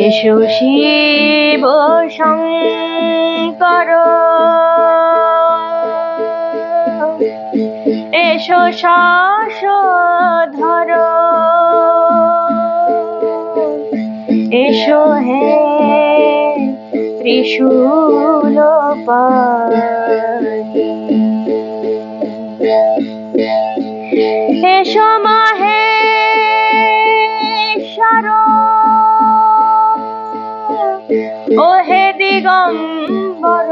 এসো শিব শঙ্কর এসো শ্বাস ধর এসো হে ত্রিশূল এসো মহেশ্বর। ও হে দিগম্বর।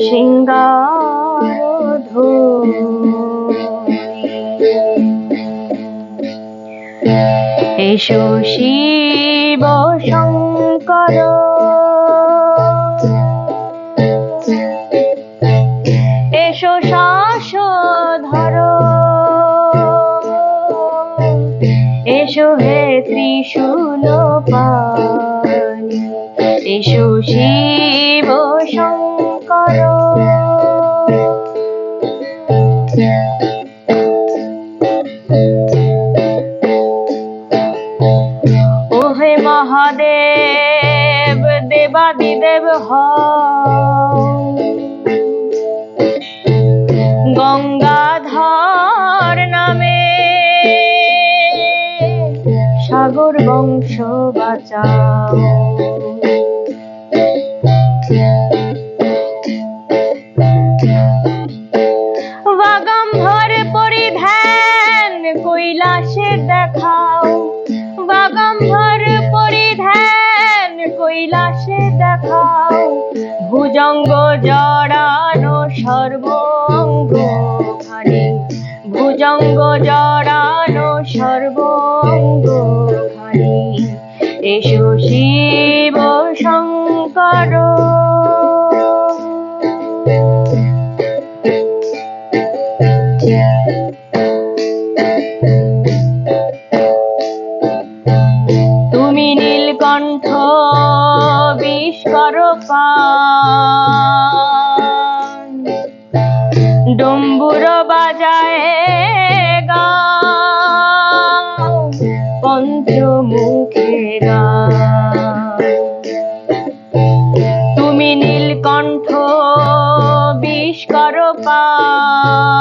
সিঙ্গার এসো শিব শঙ্কর। এসো শ্বাস ধর এসো হে ত্রিশূল পানি এসো শিব হও গঙ্গাধর নামে সাগর বংশ বাঁচাও। বাগাম্ভর পরিধান কৈলাসে দেখাও। পরিধান কৈলাসে দেখাও। ভুজঙ্গ জড়ানো সর্বঙ্গ খানি ভুজঙ্গ জড়ানো সর্বঙ্গ খানি এসো শিব শঙ্কর। ডম্বুর বাজায় গাও তুমি নীলকণ্ঠ বিষ্কর পান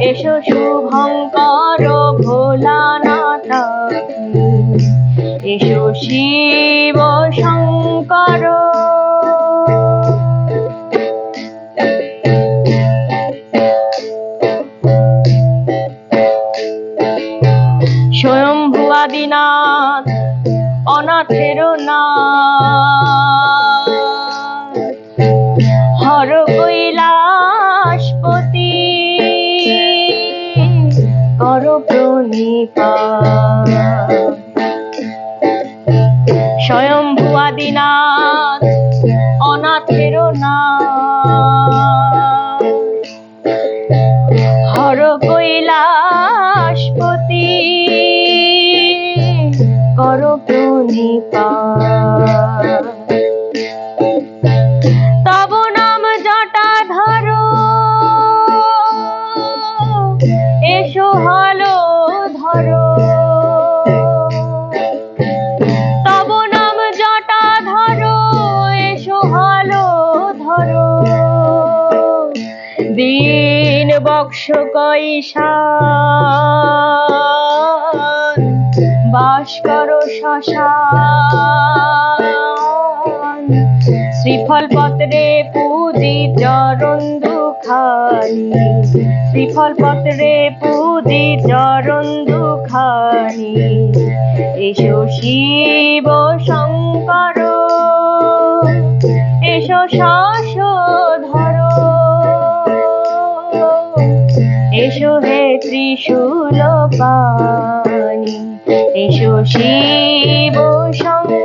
এসো শুভঙ্কর ভোলানাথ। এসো শিব শঙ্কর। স্বয়ম্ভু আদিনাথ অনাথের নাথ কর ঈশান বাস করো শ্মশান শ্রীফল পত্রে পূজি চরণ দুখানি শ্রীফল পত্রে পূজি চরণ দুখানি এসো শিব ত্রিশূল পানি এসো শিব শঙ্কর।